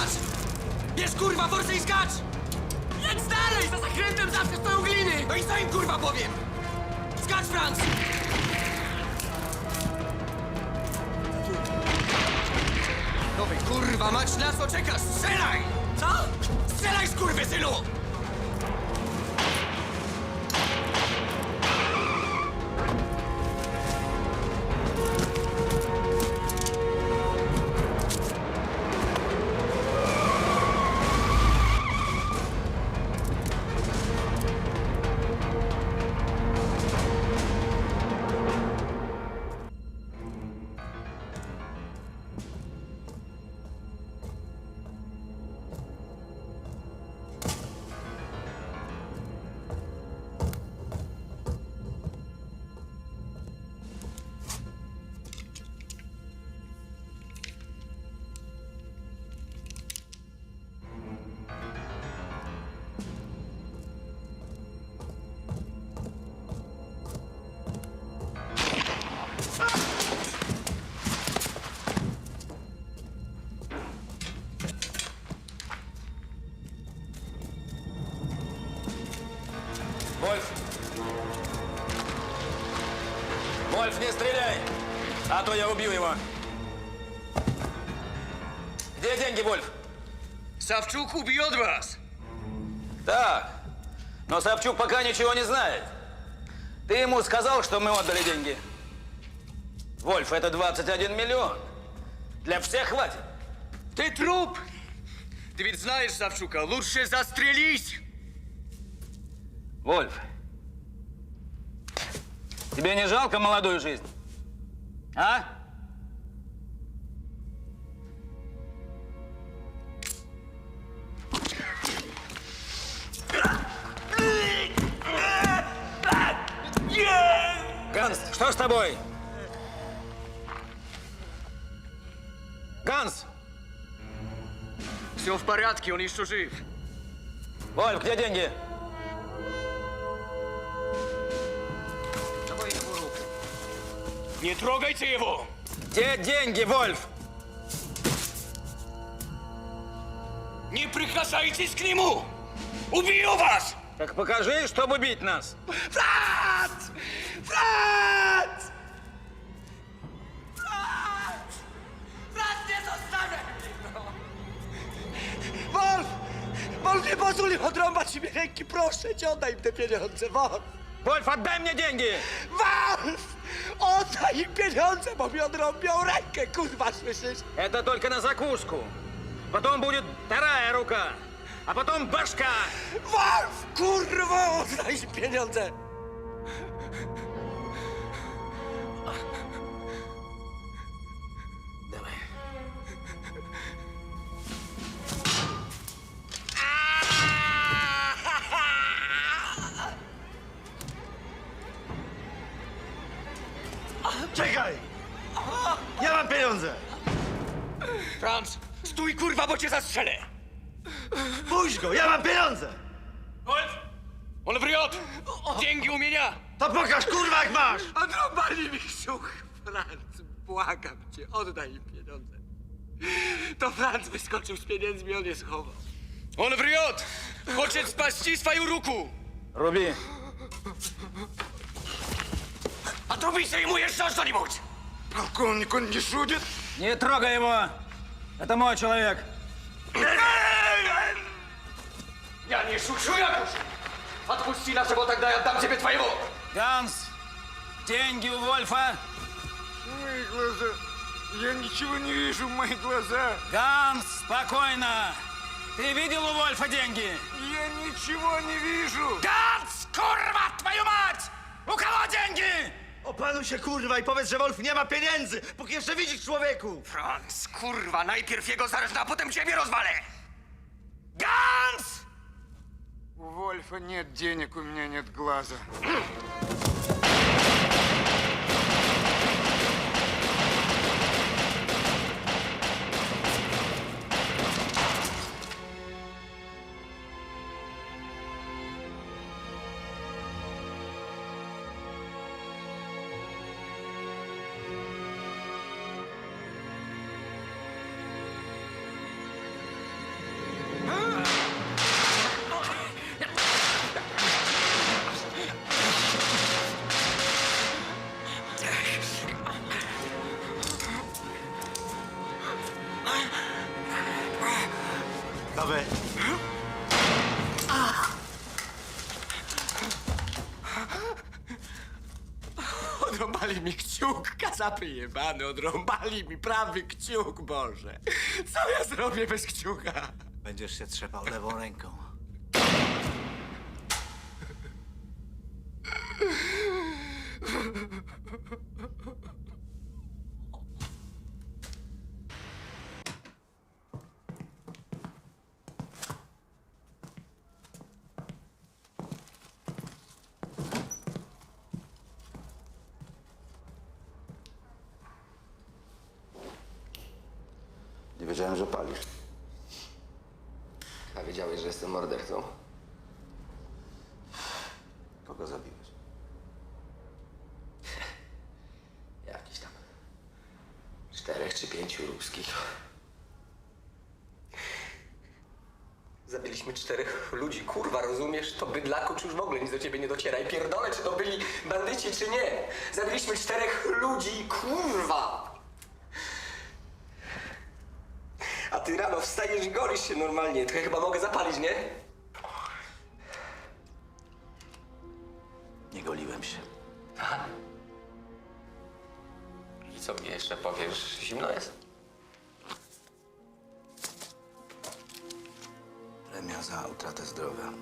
gacz! Jest kurwa i gacz! Jedź dalej! Za zakrętem zawsze stoją gliny! No i co im kurwa powiem? Zgacz, Franz! Nowy kurwa mać, na co czekasz? Strzelaj! Co? Strzelaj, skurwysynu! synu! А то я убью его. Где деньги, Вольф? Савчук убьет вас! Так. Но Савчук пока ничего не знает. Ты ему сказал, что мы отдали деньги? Вольф, это 21 миллион. Для всех хватит. Ты труп! Ты ведь знаешь Савчука, лучше застрелись! Вольф, тебе не жалко молодую жизнь? А? Ганс, что с тобой? Ганс! Все в порядке, он еще жив. Вольф, где деньги? Не трогайте его! Где деньги, Вольф? Не прикасайтесь к нему! Убью вас! Так покажи, чтобы бить нас. Франц! Франц! Франц! Франц, nie zostawiaj mnie! no! Wolf! Wolf, nie pozwól im odrąbać mi ręki, proszę cię, oddaj im te pieniądze, Wolf! Вольф, отдай мне деньги! Wolf! Oddaj im pieniądze, bo mi odrąbią rękę, kurwa, słyszysz? Это только на закуску. Потом будет вторая рука. А потом башка. Wolf! Kurwa, oddaj im pieniądze! cię zastrzelę! Puść go, ja mam pieniądze! Wolf! On wriot! Dzięki u меня! To pokaż, kurwa, jak masz! Odrąbali mi brzuch, Franc. Błagam cię, oddaj im pieniądze. To Franc wyskoczył z pieniędzmi, on je schował. Он врет! Хочет спасти свою руку! Руби. Отрубите ему еще что-нибудь! Полковник, он не шутит? Не трогай его. Это мой человек. Я не шучу, Якуш! Отпусти нашего, тогда я отдам тебе твоего! Ганс, деньги у Вольфа. Мои глаза. Я ничего не вижу, мои глаза. Ганс, спокойно. Ты видел у Вольфа деньги? Я ничего не вижу. Ганс, kurwa, твою мать! У кого деньги? Opanuj się, kurwa, i powiedz, że Wolf nie ma pieniędzy, póki jeszcze widzisz człowieku! Franz, kurwa, najpierw jego zarżnę, a potem ciebie rozwalę! Ганс! У Вольфа нет денег, у меня нет глаза. Głowę. Odrąbali mi kciuk, kazapy jebany, odrąbali mi prawy kciuk, Boże. Co ja zrobię bez kciuka? Będziesz się trzepał lewą ręką. Wiedziałem, że palisz. A wiedziałeś, że jestem mordercą? Kogo zabiłeś? Jakiś tam. Czterech czy pięciu ruskich. Zabiliśmy czterech ludzi, kurwa, rozumiesz? To bydlaku, czy już w ogóle nic do ciebie nie dociera. I pierdolę, czy to byli bandyci, czy nie. Zabiliśmy czterech ludzi, kurwa! A ty rano wstajesz i golisz się normalnie. To ja chyba mogę zapalić, nie? Nie goliłem się. I co mi jeszcze powiesz? Zimno jest? Premia za utratę zdrowia.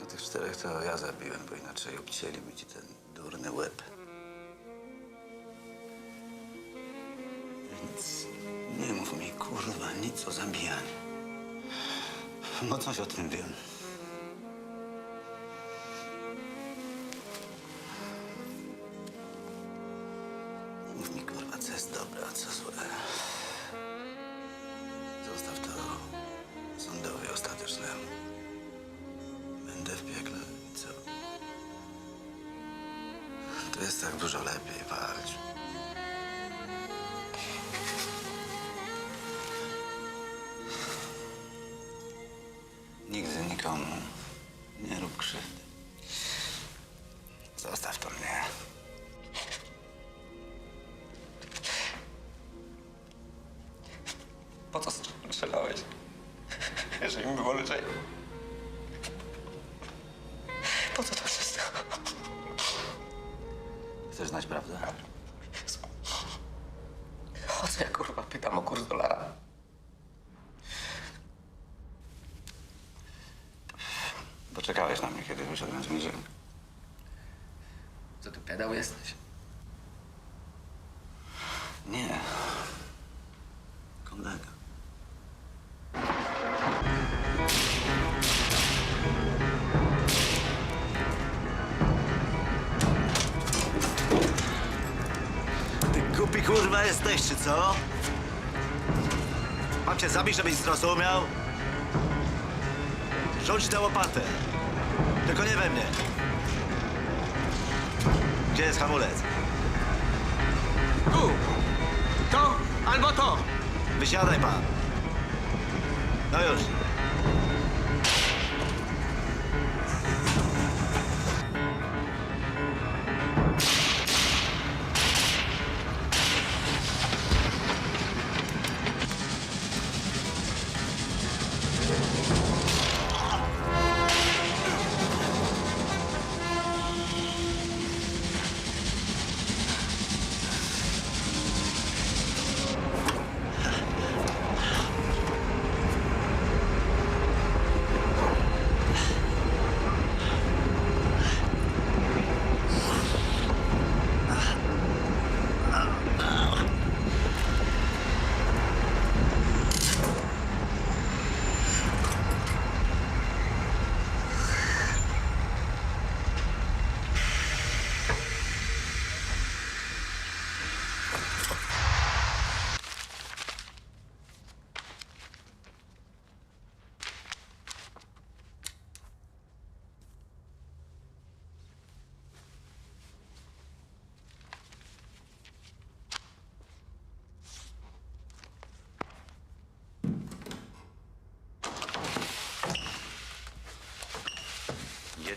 No tych czterech to ja zabiłem, bo inaczej obcięliby ci ten durny łeb. Nic, nie mów mi, kurwa, nic o zabijaniu. No coś o tym wiem. Mów mi, kurwa, co jest dobre, a co złe. Zostaw to sądowi ostatecznemu. Będę w piekle co? To jest tak dużo lepiej walcz. Nikomu nie rób krzywdy. Zostaw to mnie. Po co strzelałeś? Jeżeli mi było lżej. Po co to wszystko? Chcesz znać prawdę? Ja kurwa pytam o kurs dolara? Poczekałeś na mnie, kiedy wyszedłem z więzienia. Co ty pedał jesteś? Nie. Kolega. Ty głupi kurwa jesteś, czy co? Mam cię zabić, żebyś zrozumiał? Rzuć tę łopatę. Tylko nie we mnie. Gdzie jest hamulec? Tu! To albo to! Wysiadaj pan. No już.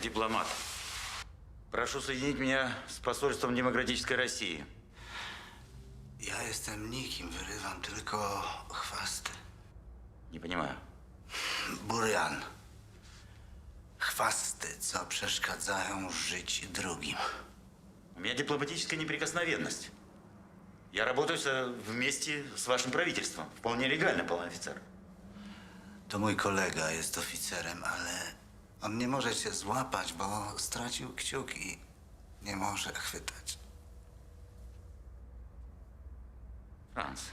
Дипломат. Прошу соединить меня с посольством Демократической России. Ja jestem nikim, wyrywam tylko chwasty. Не понимаю. Burian. Chwasty, co przeszkadzają żyć drugim. У меня дипломатическая неприкосновенность. Я работаю вместе с вашим правительством. Вполне легально, полный офицер. To mój kolega jest oficerem, ale On nie może cię złapać, bo stracił kciuki, i nie może chwytać. Franz.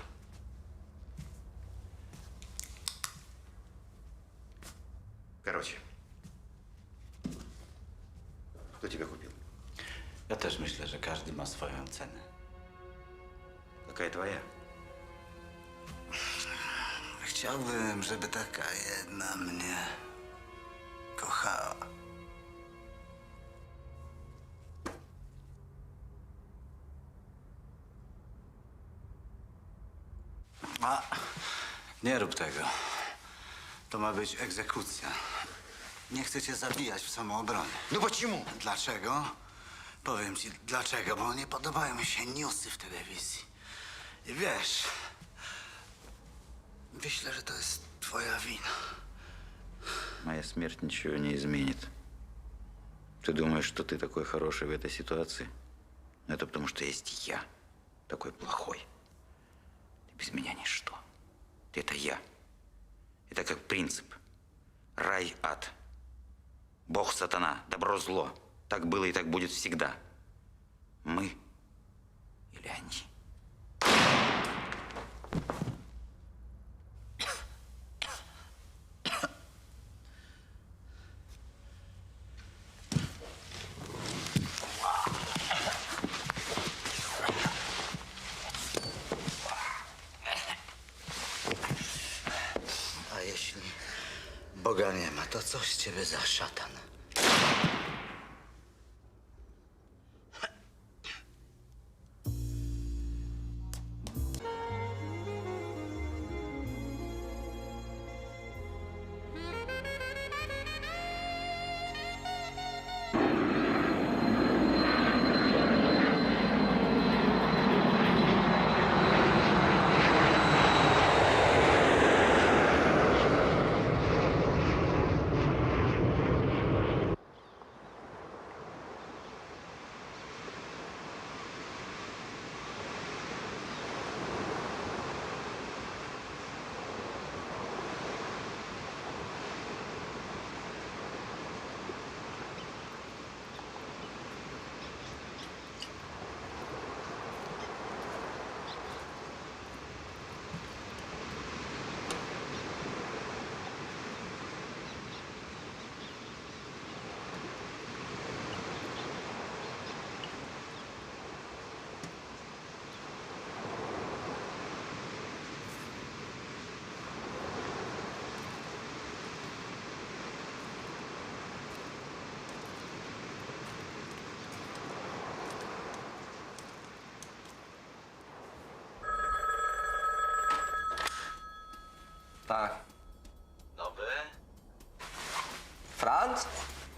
Karocie. Kto ciebie kupił? Ja też myślę, że każdy ma swoją cenę. Jaka jest twoja? Chciałbym, żeby taka jedna mnie. A, nie rób tego. To ma być egzekucja. Nie chcę cię zabijać w samoobronie. Ну почему? Dlaczego? Powiem ci dlaczego, bo nie podobają mi się newsy w telewizji. I wiesz, myślę, że to jest twoja wina. Моя смерть ничего не изменит. Ты думаешь, что ты такой хороший в этой ситуации? Но это потому, что есть я, такой плохой. Без меня ничто. Это я. Это как принцип. Рай, ад. Бог, сатана, добро, зло. Так было и так будет всегда. Мы или они. To coś ciebie za szatan.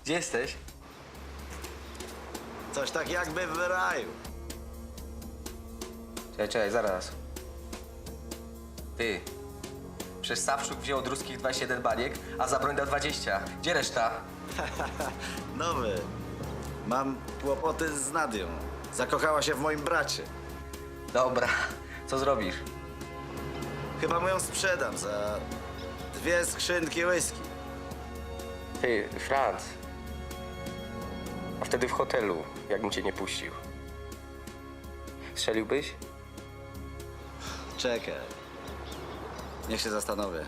Gdzie jesteś? Coś tak jakby w raju. Czekaj, czekaj, zaraz. Ty. Przecież Sawczuk wziął od ruskich 21 baniek, a za broń dał 20. Gdzie reszta? Nowy. Mam kłopoty z Nadią. Zakochała się w moim bracie. Dobra, co zrobisz? Chyba mu ją sprzedam za dwie skrzynki whisky. Ty, Franz. Wtedy w hotelu, jakbym cię nie puścił. Strzeliłbyś? Czekaj. Niech się zastanowię.